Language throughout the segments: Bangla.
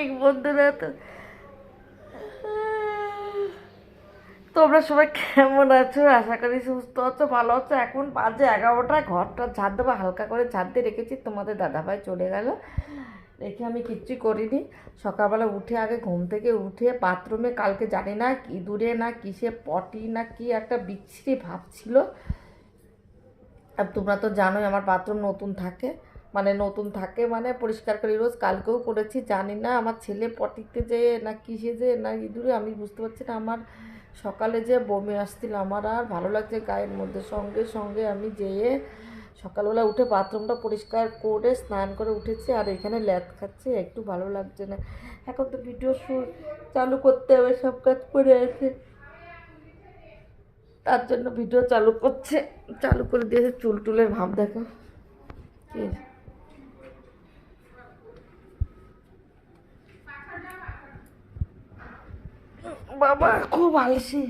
মর্নিং বন্ধুরা তো। তোমরা সবাই কেমন আছো? আশা করি সুস্থ আছো, ভালো আছো। এখন বাজে এগারোটায় ঘরটা ঝাড় দেবো, হালকা করে ঝাড় দিয়ে রেখেছি। তোমাদের দাদাভাই চলে গেল। রেখে আমি কিচ্ছু করিনি। সকালবেলা উঠে আগে ঘুম থেকে উঠে বাথরুমে, কালকে জানি না ইঁদুরে না কিসে পটি না কি একটা বিচ্ছিরি ভাব ছিল। আর তোমরা তো জানোই আমার বাথরুম নতুন থাকে। মানে নতুন থাকে মানে পরিষ্কার করি। রোজ কালকেও করেছি, জানি না আমার ছেলে পটিতে যে না কিসে যে না ইঁদুরে আমি বুঝতে পারছি না। আমার সকালে যে বমি আসছিল, আমার আর ভালো লাগছে গায়ের মধ্যে। সঙ্গে সঙ্গে আমি যেয়ে সকালবেলা উঠে বাথরুমটা পরিষ্কার করে স্নান করে উঠেছি আর এখানে ল্যাদ খাচ্ছে, একটু ভালো লাগছে না। এখন তো ভিডিও শুট চালু করতে হবে, সব কাজ করে আছে। তার জন্য ভিডিও চালু করছে, চালু করে দিয়েছে চুল টুলের ভাব দেখো। কি? বাবা, খুব আলসি।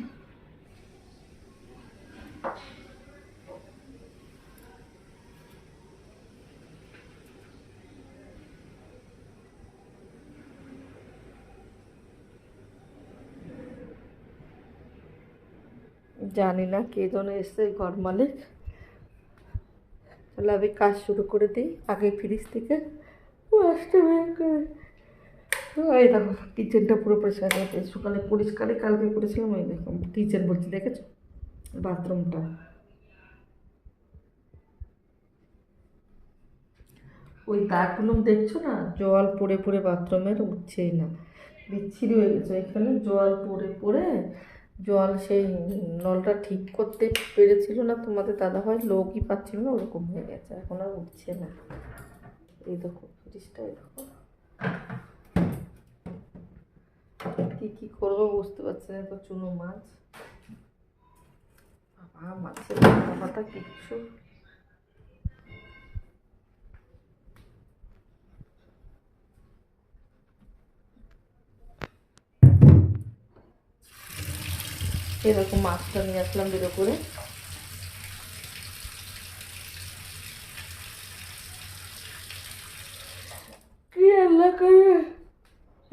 জানি না কে যেন এসছে ঘর মালিক। তাহলে আমি কাজ শুরু করে দিই, আগে ফ্রিজ থেকে। আসতে বের এই দেখো কিচেনটা পুরো পরিষ্কার করে সকালে পরিষ্কারই কালকে করেছিলাম, এই দেখো কিচেন বলছি, দেখেছ? বাথরুমটা ওই দাগগুলো দেখছ না? জল পড়ে পড়ে বাথরুমের, উঠছেই না। বিচ্ছিরি হয়ে গেছে এখানে, জল পড়ে পড়ে, জল সেই নলটা ঠিক করতে পেরেছিল না তোমাদের দাদা হয় লোকই পাচ্ছিল না, ওরকম হয়ে গেছে, এখন আর উঠছে না। এই দেখো ফ্রিজটা দেখো। কি কি করব বুঝতে পারছি না তো চুনো মাছ। বাবা, মাছের মাথা পাতা কিচ্ছু এরকম মাছটা নিয়ে আসলাম, বেরো করে কি আল্লাহ করে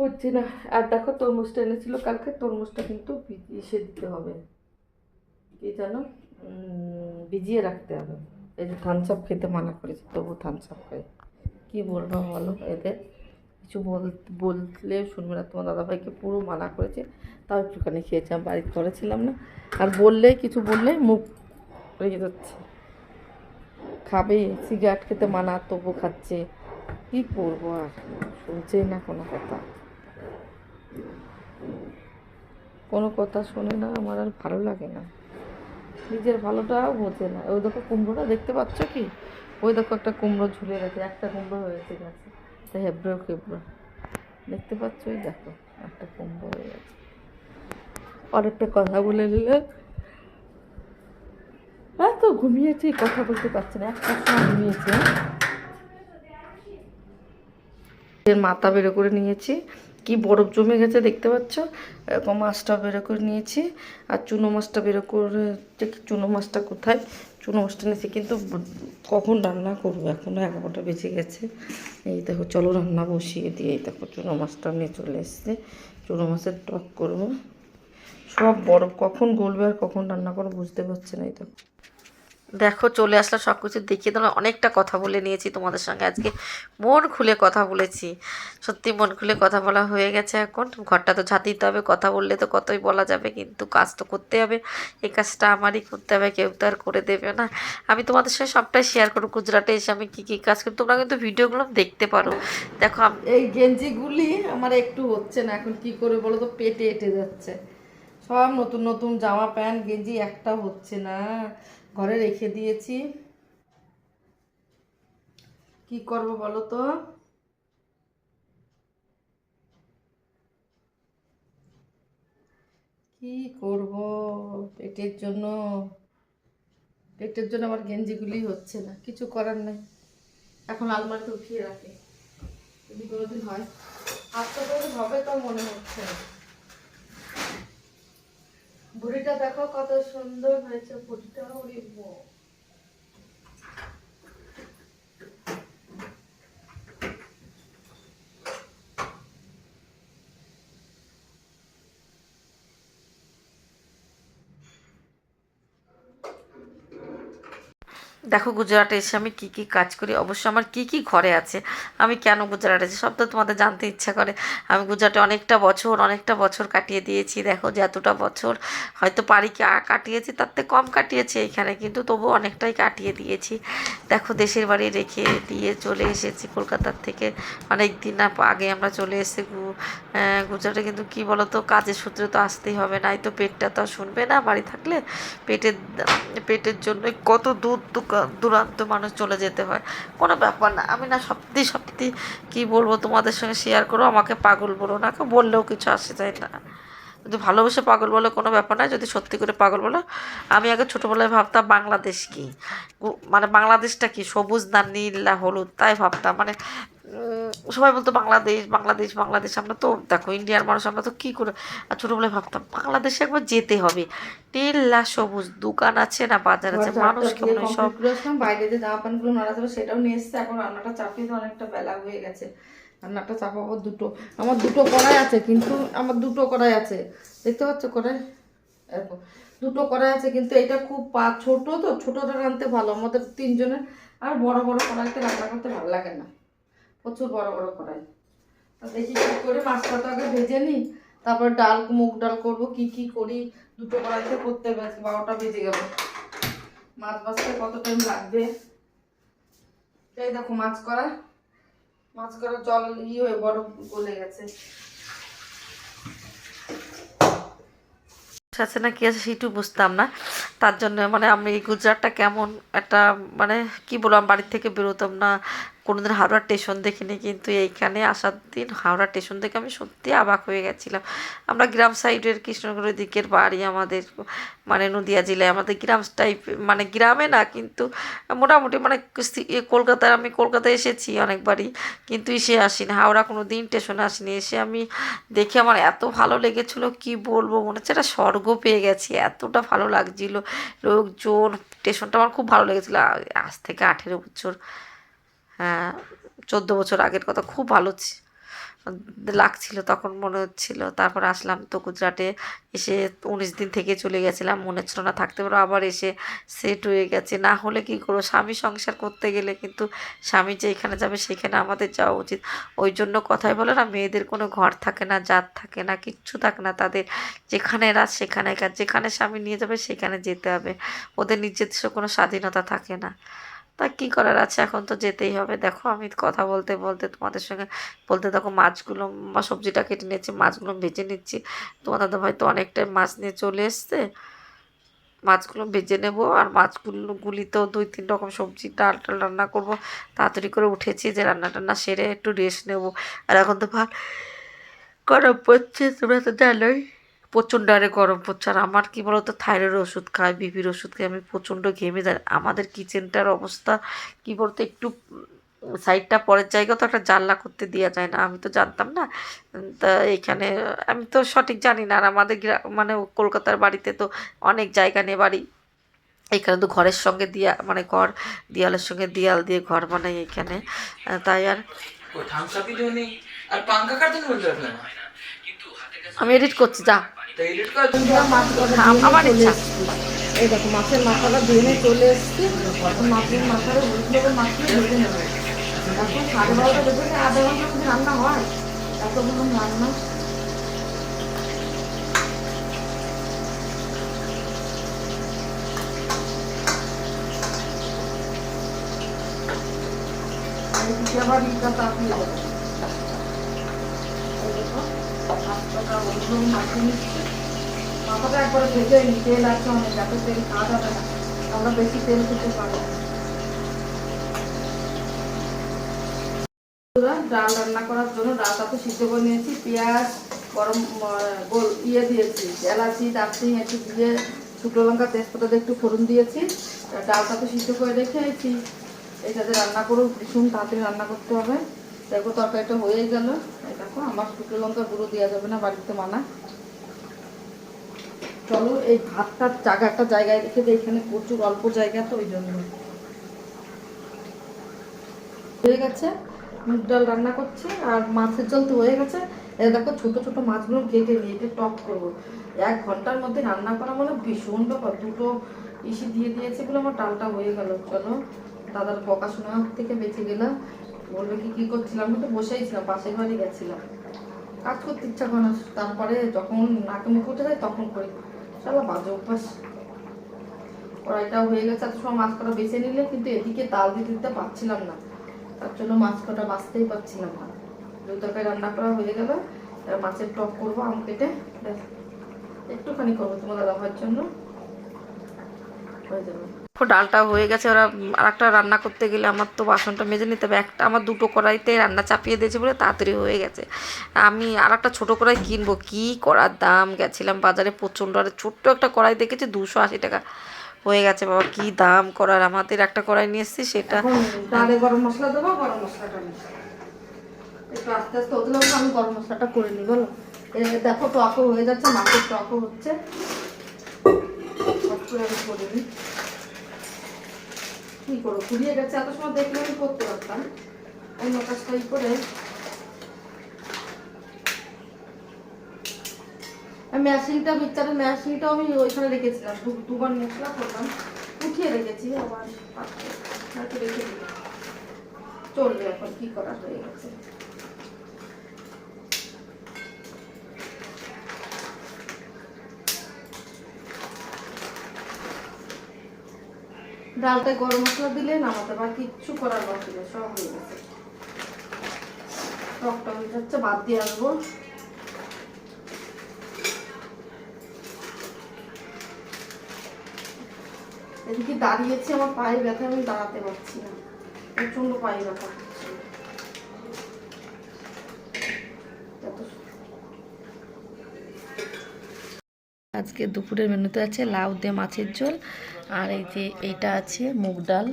হচ্ছে না। আর দেখো, তরমুজটা এনেছিল কালকে, তরমুজটা কিন্তু ইসে দিতে হবে। কি জানো? ভিজিয়ে রাখতে হবে। এই যে থানসাপ খেতে মানা করেছে, তবু থানসাপ খাই। কী বলব বলো এদের? কিছু বল বললে শুনবে না। তোমার দাদাভাইকে পুরো মানা করেছে, তাও একটুখানি খেয়েছিলাম বাড়িতে করেছিলাম না। আর বললে কিছু বললে মুখ রেগে যাচ্ছে। খাবে, সিগারেট খেতে মানা, তবু খাচ্ছে। কি করব আর? শুনছেই না কোনো কথা। কোনো কথা শোনে না আমার আর ভালো লাগে না। নিজের ভালোটাও বোঝে না। ওই দেখো কুমড়োটা দেখতে পাচ্ছ কি? ওই দেখো একটা কুমড়ো ঝুলে গেছে, একটা কুমড়ো হয়েছে গাছে। তা হেব্রো কেব্রো দেখতে পাচ্ছ? ওই দেখো, একটা কুমড়ো হয়ে গেছে। অনেকটা কথা বলে নিলে। হ্যাঁ তো, ঘুমিয়েছি, কথা বলতে পারছি না। একটা সময় ঘুমিয়েছি হ্যাঁ। মাথা বেরো করে নিয়েছি। কি বরফ জমে গেছে দেখতে পাচ্ছ? এরকম মাছটা বেরো করে নিয়েছি। আর চুনো মাছটা বেরো করে চুনো মাছটা কোথায়? চুনো মাছটা নিয়েছি, কিন্তু কখন রান্না করব? এখনও এগারোটা বেজে গেছে। এই দেখো, চলো রান্না বসিয়ে দিয়ে এই দেখো, চুনো মাছটা নিয়ে চলে এসছে। চুনো মাছের টক করব। সব বরফ কখন গলবে আর কখন রান্না করব বুঝতে পারছে না, এই দেখো। দেখো, চলে আসলাম সব কিছু দেখিয়ে দিলাম। অনেকটা কথা বলে নিয়েছি তোমাদের সঙ্গে। আজকে মন খুলে কথা বলেছি। সত্যি মন খুলে কথা বলা হয়ে গেছে এখন। ঘরটা তো ঝাঁত দিতে হবে, কথা বললে তো কতই বলা যাবে, কিন্তু কাজ তো করতে হবে। এই কাজটা আমারই করতে হবে, কেউ তো আর করে দেবে না। আমি তোমাদের সঙ্গে সবটাই শেয়ার করব। গুজরাটে এসে আমি কী কী কাজ করি, তোমরা কিন্তু ভিডিওগুলো দেখতে পারো। দেখো এই গেঞ্জিগুলি আমার একটু হচ্ছে না, এখন কি করে বলো তো? পেটে এটে যাচ্ছে। সব নতুন নতুন জামা প্যান্ট, গেঞ্জি, একটা হচ্ছে না। ঘরে রেখে দিয়েছি। কি করব বলো তো? কি করব? পেটের জন্য পেটের জন্য আমার গেঞ্জিগুলি হচ্ছে না, কিছু করার নেই। এখন আলমারিতে উঠিয়ে রাখি, যদি কোনোদিন হয়। তো হবে তো মনে হচ্ছে না। বুড়িটা দেখো কত সুন্দর হয়েছে বুড়িটা দেখো গুজরাটে এসে আমি কি কি কাজ করি, অবশ্য আমার কি কি ঘরে আছে, আমি কেন গুজরাটে আছি সব তো তোমাদের জানতে ইচ্ছা করে। আমি গুজরাটে অনেকটা বছর অনেকটা বছর কাটিয়ে দিয়েছি, দেখো যে এতটা বছর হয়তো পারি কি কাটিয়েছি, তার থেকে কম কাটিয়েছি এখানে, কিন্তু তবু অনেকটাই কাটিয়ে দিয়েছি। দেখো দেশের বাড়ি রেখে দিয়ে চলে এসেছি কলকাতার থেকে অনেক দিন আগে আমরা চলে এসেছি গুজরাটে, কিন্তু কি বলতো, কাজের সূত্রে তো আসতেই হবে নাই তো পেটটা তো শুনবে না বাড়ি থাকলে, পেটের পেটের জন্য কত দূর- দূরান্ত মানুষ চলে যেতে হয়। কোনো ব্যাপার না। আমি না সত্যি সত্যি কি বলব তোমাদের সঙ্গে শেয়ার করো, আমাকে পাগল বলো না। বললেও কিছু আসে যায় না। যদি ভালোবেসে পাগল বলে কোনো ব্যাপার না যদি সত্যি করে পাগল বলো আমি আগে ছোটোবেলায় ভাবতাম বাংলাদেশ কি? মানে বাংলাদেশটা কি? সবুজ না নীল না হলুদ? তাই ভাবতাম। মানে সবাই বলতো বাংলাদেশ বাংলাদেশ বাংলাদেশ। আমরা তো দেখো ইন্ডিয়ার মানুষ আমরা তো কী করে? আর ছোটোবেলায় ভাবতাম বাংলাদেশে একবার যেতে হবে। নীল না সবুজ? দোকান আছে না বাজার আছে? মানুষ কেমন সব বাইরে যে জামা প্যান্টগুলো নাড়া যাবে সেটাও নিয়ে এসছে। এখন রান্নাটা চাপিয়ে তো অনেকটা বেলা হয়ে গেছে। রান্নাটা চাপাবো দুটো। আমার দুটো কড়াই আছে, কিন্তু আমার দুটো কড়াই আছে। দেখতে পাচ্ছ কড়াই? এরকম। দুটো কড়াই আছে, কিন্তু এটা খুব পা, ছোটো তো, ছোটোটা রাঁধতে ভালো। আমাদের তিনজনের আর বড় বড় কড়াইতে রান্না করতে ভালো লাগে না। প্রচুর বড় বড় কড়াই। দেখি কি করে মাছটা তো আগে ভেজে নিই, তারপর ডাল, মুগ ডাল করব, কি কি করি। দুটো কড়াইতে করতে আজকে বারোটা বেজে গেল। মাছ ভাজতে কত টাইম লাগবে? এই দেখো মাছ করা। করা জল ই হয়ে বরফ গলে গেছে। আছে না কি আছে সেটু বুঝতাম না। তার জন্য মানে আমি গুজরাটটা কেমন একটা মানে কি বললাম বাড়ির থেকে বেরোতাম না। কোনোদিন হাওড়া স্টেশন দেখিনি, কিন্তু এইখানে আসার দিন হাওড়া স্টেশন থেকে আমি সত্যি অবাক হয়ে গেছিলাম। আমরা গ্রাম সাইডের কৃষ্ণনগরের দিকের বাড়ি আমাদের মানে নদিয়া জেলায়, আমাদের গ্রাম টাইপ মানে গ্রামে না, কিন্তু মোটামুটি মানে কলকাতায় আমি কলকাতায় এসেছি অনেকবারই, কিন্তু এসে আসিনি। হাওড়া কোনো দিন স্টেশনে আসিনি। এসে আমি দেখে আমার এত ভালো লেগেছিল, কি বলব, মনে হচ্ছে একটা স্বর্গ পেয়ে গেছি। এতটা ভালো লাগছিল, লোকজন স্টেশনটা আমার খুব ভালো লেগেছিলো আজ থেকে আঠেরো বছর। চোদ্দ বছর আগের কথা, খুব ভালো লাগছিল তখন মনে হচ্ছিল। তারপর আসলাম তো গুজরাটে এসে উনিশ দিন থেকে চলে গেছিলাম, মনে হচ্ছিল না থাকতে পারো আবার এসে সেট হয়ে গেছে। না হলে কি করব, স্বামী সংসার করতে গেলে কিন্তু স্বামী যেখানে যাবে সেখানে আমাদের যাওয়া উচিত। ওই জন্য কথাই বলে না, মেয়েদের কোনো ঘর থাকে না, জাত থাকে না, কিচ্ছু থাকে না। তাদের যেখানে রাত সেখানে যেখানে স্বামী নিয়ে যাবে সেখানে যেতে হবে। ওদের নিজস্ব কোনো স্বাধীনতা থাকে না। তা কী করার আছে? এখন তো যেতেই হবে। দেখো, আমি কথা বলতে বলতে তোমাদের সঙ্গে বলতে দেখো মাছগুলো বা সবজিটা কেটে নিচ্ছি মাছগুলো ভেজে নিচ্ছি। তোমার দাদা ভাই তো অনেকটাই মাছ নিয়ে চলে এসছে। মাছগুলো ভেজে নেব আর মাছগুলো গুলিতেও দুই তিন রকম সবজি, ডাল টাল রান্না করব। তাড়াতাড়ি করে উঠেছি যে রান্না টান্না সেরে একটু রেস্ট নেব। আর এখন তো ভাত গরম পড়ছে, তোমরা তো জানোই। প্রচণ্ড আরে গরম পড়ছে। আর আমার কী বলতো, থাইরয়েড ওষুধ খাই, বিপির ওষুধ খাই, আমি প্রচণ্ড ঘেমে যাই। আমাদের কিচেনটার অবস্থা কী বলতো, একটু সাইডটা পরের জায়গা তো একটা জানলা করতে দেওয়া যায় না। আমি তো জানতাম না। তা এখানে আমি তো সঠিক জানি না। আর আমাদের মানে কলকাতার বাড়িতে তো অনেক জায়গা নিয়ে বাড়ি। এখানে তো ঘরের সঙ্গে দিয়া মানে ঘর দেয়ালের সঙ্গে দেয়াল দিয়ে ঘর বানাই এখানে। তাই আর আমি এডিট করছি যা। হ্যাঁ, আমার ইচ্ছা। এই দেখো মাছের মাথাটা ধুয়ে চলে এসছি। মাছের মাথাটা ধুয়ে নেবে এখন সাড়ে বারোটা আধা ঘণ্টা রান্না হয় এতক্ষণ রান্না। আবার ইটা তাপিয়ে মাথাটা একবারে ভেজে নিই তেল আছে অনেক এত তেল খাওয়া যাবে না আমরা বেশি তেল খেতে পারি ডাল রান্না করার জন্য ডালটা তো সিদ্ধ করে নিয়েছি পেঁয়াজ গরম গোল ইয়ে দিয়েছি এলাচি দারচিনি একটু দিয়ে শুকনো লঙ্কা তেজপাতা একটু ফোড়ন দিয়েছি ডালটা তো সিদ্ধ করে রেখেছি এটাতে রান্না করো ভীষণ তাড়াতাড়ি রান্না করতে হবে দেখো তরকারিটা হয়ে গেল দেখো, আমার শুকনো লঙ্কা গুঁড়ো দেওয়া যাবে না, বাড়িতে মানা। চলো, এই ভাতটার জায়গা একটা জায়গায় রেখে দিই, এখানে প্রচুর অল্প জায়গা তো, ওই জন্য। হয়ে গেছে, মুগ ডাল রান্না করছি, আর মাছের জল তো হয়ে গেছে। এই দেখো, ছোট ছোট মাছগুলো কেটে নিয়ে এটা টক করব। এক ঘণ্টার মধ্যে রান্না করা মানে ভীষণ ব্যাপার, দুটো ইসি দিয়ে দিয়েছে বলে আমার ডালটা হয়ে গেল। চলো, দাদার বকাশোনা থেকে বেঁচে গেলাম। বলবে কি কি করছিলাম? তো বসেই ছিলাম, পাশের বাড়ি গেছিলাম। কাজ করতে ইচ্ছা করে না, তারপরে যখন নাকে মুখে উঠে যায় তখন করি। চলো বাজে অভ্যাস। কড়াইটাও হয়ে গেছে, এত সময় মাছ কটা বেছে নিলে কিন্তু এদিকে তাল দিতে দিতে পারছিলাম না। তার জন্য মাছ কটা বাঁচতেই পারছিলাম না। দুই রান্না করা হয়ে গেল মাছের টক করব, আম কেটে। একটুখানি করব তোমার ভাইয়ের জন্য। হয়ে যাবে। ডালটা হয়ে গেছে। ওরা আর একটা রান্না করতে গেলে আমার তো বাসনটা মেজে নিতে হবে। একটা আমার দুটো কড়াইতে রান্না চাপিয়ে দিয়েছে বলে তাড়াতাড়ি হয়ে গেছে। আমি আর একটা ছোটো কড়াই কিনবো। কী করার দাম? গেছিলাম বাজারে প্রচণ্ড আর ছোট্ট একটা কড়াই দেখেছি দুশো আশি টাকা। হয়ে গেছে বাবা, কি দাম করার? আমাদের একটা কড়াই নিয়ে এসেছি, সেটা গরম মশলা দেবো, গরম মশলাটা একটু আস্তে আস্তে লাগবে আমি গরম মশলাটা করে নিই, বলো। দেখো টকও হয়ে যাচ্ছে, মাছের টকও হচ্ছে। কি করব ফুরিয়ে গেছে, এত সময় দেখলে আমি করতে পারতাম। অন্য কাজটাই করে। ম্যাশিংটা মিক্সারের ম্যাশিংটাও আমি ওইখানে রেখেছিলাম। দুবার মশলা করলাম। উঠিয়ে রেখেছি, আবার রেখে দিই চলবে এখন, কি করা হয়ে গেছে ডালটায় গরম মশলা দিলে নামাতে বা কিচ্ছু করার বাকি নেই, সব হয়ে গেছে। টকটা যাচ্ছে, বাদ দিয়ে আসব। এদিকে দাঁড়িয়েছি, আমার পায়ে ব্যথা, আমি দাঁড়াতে পারছি না। প্রচণ্ড পায়ে ব্যথা আজকে দুপুরের মেনুতে আছে লাউ দিয়ে মাছের ঝোল। আর এই যে এইটা আছে মুগ ডাল।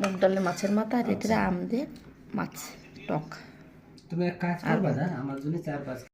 মুগ ডালের মাছের মাথা আর এটা আম দিয়ে মাছ টক। তুমি এক কাজ করবা আমার জন্য চার পাঁচ